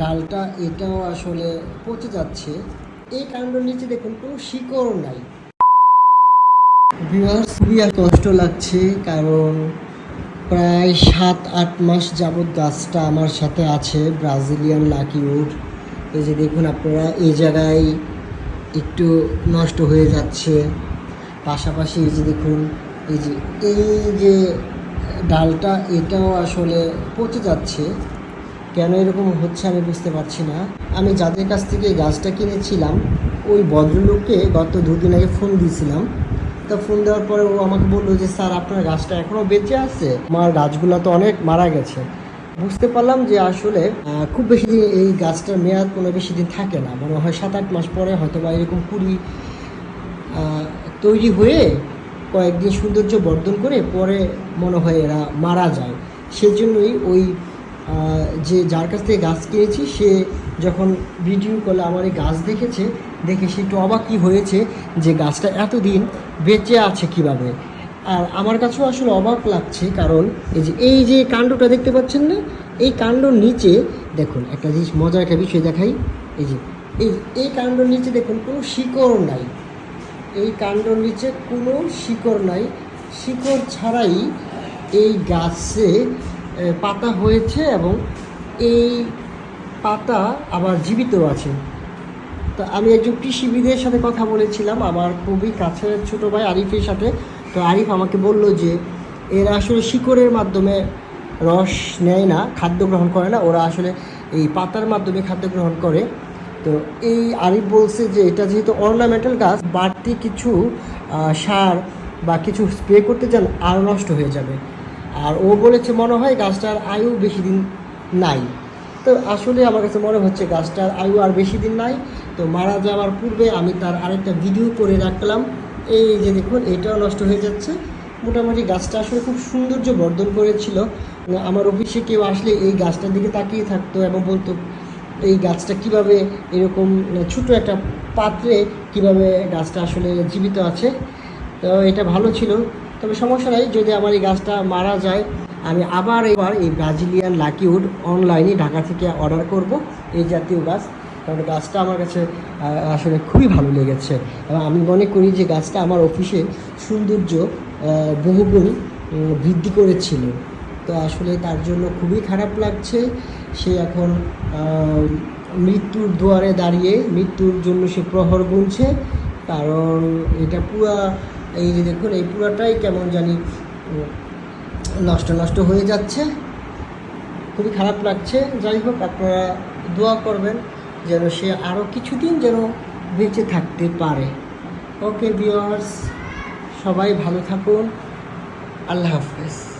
ডালটা এটাও আসলে পচে যাচ্ছে। এই কাণ্ডর নিচে দেখুন কোনো শিকড় নাই। ভিউয়ার্স খুবই আর কষ্ট লাগছে, কারণ প্রায় সাত, আট মাস যাবৎ গাছটা আমার সাথে আছে ব্রাজিলিয়ান লাকি উড এই যে দেখুন আপনারা, এই জায়গায় একটু নষ্ট হয়ে যাচ্ছে। পাশাপাশি এই যে দেখুন, এই যে এই যে ডালটা এটাও আসলে পচে যাচ্ছে। কেন এরকম হচ্ছে আমি বুঝতে পারছি না। আমি যাদের কাছ থেকে গাছটা কিনেছিলাম, ওই ভদ্রলোককে গত দুদিন আগে ফোন দিয়েছিলাম। তা ফোন দেওয়ার পরে ও আমাকে বলল যে, স্যার, আপনার গাছটা এখনও বেঁচে আছে। আমার গাছগুলো তো অনেক মারা গেছে। বুঝতে পারলাম যে আসলে খুব বেশি দিন এই গাছটার মেয়াদ কোনো বেশি দিন থাকে না। মনে হয় সাত আট মাস পরে হয়তো বা এরকম কুড়ি তৈরি হয়ে কয়েকদিন সৌন্দর্য বর্ধন করে পরে মনে হয় এরা মারা যায়। সেজন্যই ওই যে যার কাছ থেকে গাছ কিনেছি, সে যখন ভিডিও কলে আমার এই গাছ দেখেছে, দেখে সে একটু অবাক অবাকই হয়েছে যে গাছটা এতদিন বেঁচে আছে কীভাবে। আর আমার কাছেও আসলে অবাক লাগছে, কারণ এই যে এই যে কাণ্ডটা দেখতে পাচ্ছেন না, এই কাণ্ডর নিচে দেখুন, একটা জিনিস মজার একটা বিষয় দেখাই। এই যে, এই এই কাণ্ডর নিচে দেখুন, কোনো শিকড় নাই। এই কাণ্ডর নিচে কোনো শিকড় নাই। শিকড় ছাড়াই এই গাছে পাতা হয়েছে এবং এই পাতা আবার জীবিত আছে। তো আমি একজন কৃষিবিদের সাথে কথা বলেছিলাম, আমার খুবই কাছের ছোট ভাই আরিফের সাথে। তো আরিফ আমাকে বলল যে, এরা আসলে শিকড়ের মাধ্যমে রস নেয় না, খাদ্য গ্রহণ করে না, ওরা আসলে এই পাতার মাধ্যমে খাদ্য গ্রহণ করে। তো এই আরিফ বলছে যে, এটা যেহেতু অর্নামেন্টাল গাছ, বাড়তি কিছু সার বা কিছু স্প্রে করতে চান আরও নষ্ট হয়ে যাবে। আর ও বলেছে মনে হয় গাছটার আয়ু বেশি দিন নাই। তো আসলে আমার কাছে মনে হচ্ছে গাছটার আয়ু আর বেশি দিন নাই। তো মারা যাওয়ার পূর্বে আমি তার আরেকটা ভিডিও করে রাখলাম। এই যে দেখুন, এটাও নষ্ট হয়ে যাচ্ছে। মোটামুটি গাছটা আসলে খুব সৌন্দর্য বর্ধন করেছিল। আমার অফিসে কেউ আসলে এই গাছটার দিকে তাকিয়ে থাকতো এবং বলতো, এই গাছটা কীভাবে এরকম ছোট একটা পাত্রে কীভাবে গাছটা আসলে জীবিত আছে? তো এটা ভালো ছিল। তবে সমস্যা নাই, যদি আমার এই গাছটা মারা যায়, আমি আবার এবার এই ব্রাজিলিয়ান লাকিউড অনলাইনে ঢাকা থেকে অর্ডার করব এই জাতীয় গাছ। কারণ গাছটা আমার কাছে আসলে খুবই ভালো লেগেছে। এবং আমি মনে করি যে গাছটা আমার অফিসে সৌন্দর্য বহুগুণ বৃদ্ধি করেছিল। তো আসলে তার জন্য খুবই খারাপ লাগছে। সে এখন মৃত্যুর দুয়ারে দাঁড়িয়ে, মৃত্যুর জন্য সে প্রহর গুনছে। কারণ এটা পুরা এই যে দেখুন, এই পুরাটাই কেমন জানি নষ্ট নষ্ট হয়ে যাচ্ছে। খুবই খারাপ লাগছে। যাই হোক, আপনারা দোয়া করবেন যেন সে আরও কিছুদিন যেন বেঁচে থাকতে পারে। ওকে বিয়ার্স সবাই ভালো থাকুন। আল্লাহ হাফেজ।